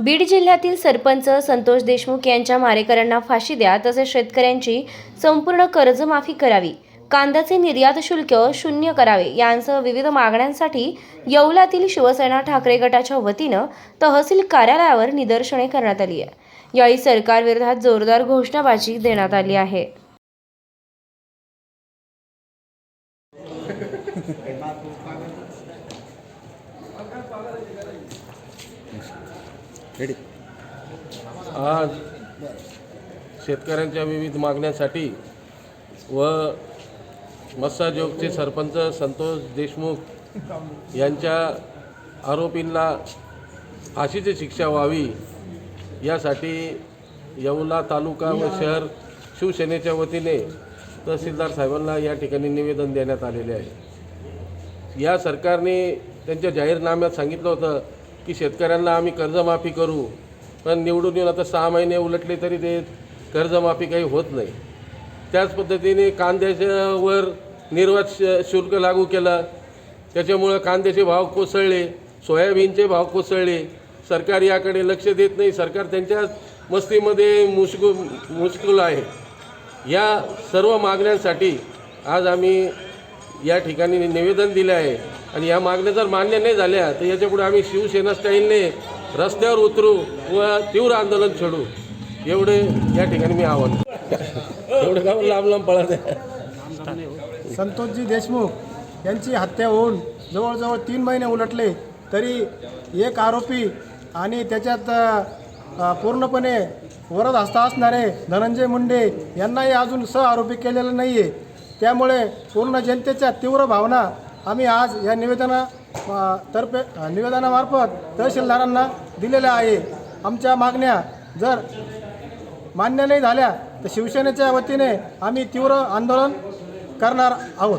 बीड जिल्ह्यातील सरपंच संतोष देशमुख यांच्या मारेकऱ्यांना फाशी द्या तसेच शेतकऱ्यांची संपूर्ण कर्जमाफी करावी कांद्याचे निर्यात शुल्क शून्य करावे यांसह विविध मागण्यांसाठी येवलातील शिवसेना ठाकरे गटाच्या वतीनं तहसील कार्यालयावर निदर्शने करण्यात आली आहे. यावेळी सरकारविरोधात जोरदार घोषणाबाजी देण्यात आली आहे. रेडी आज शेतकऱ्यांच्या विविध मागण्यांसाठी व मत्साजोगचे सरपंच संतोष देशमुख यांच्या आरोपींना फाशीची शिक्षा व्हावी यासाठी येवला तालुका व शहर शिवसेनेच्या वतीने तहसीलदार साहेबांना या ठिकाणी निवेदन देण्यात आलेले आहे. या सरकारने त्यांच्या जाहीरनाम्यात सांगितलं होतं की शेतकऱ्यांना आम्ही कर्जमाफी करू पण निवडून येऊन आता सहा महिने उलटले तरी ते कर्जमाफी काही होत नाही. त्याच पद्धतीने कांद्याच्यावर निर्वात श- शुल्क लागू केलं. त्याच्यामुळं कांद्याचे भाव कोसळले सोयाबीनचे भाव कोसळले. सरकार याकडे लक्ष देत नाही. सरकार त्यांच्या मस्तीमध्ये मुश्कू मुश्किल आहे. या सर्व मागण्यांसाठी आज आम्ही या ठिकाणी निवेदन दिले आहे. आणि या मागण्या जर मान्य नाही झाल्या तर याच्यापुढे आम्ही शिवसेना स्टाईलने रस्त्यावर उतरू व तीव्र आंदोलन छेडू. एवढे या ठिकाणी मी आव्हान एवढं का लांब लांब पळत आहे. संतोषजी देशमुख यांची हत्या होऊन जवळजवळ तीन महिने उलटले तरी एक आरोपी आणि त्याच्यात पूर्णपणे वरद हस्ता असणारे धनंजय मुंडे यांनाही अजून सह आरोपी केलेलं नाही आहे त्यामुळे पूर्ण जनतेच्या तीव्र भावना आम्ही आज या निवेदना तर्फे निवेदनामार्फत तहसीलदारांना दिलेल्या आहे. आमच्या मागण्या जर मान्य नाही झाल्या तर शिवसेनेच्या वतीने आम्ही तीव्र आंदोलन करणार आहोत.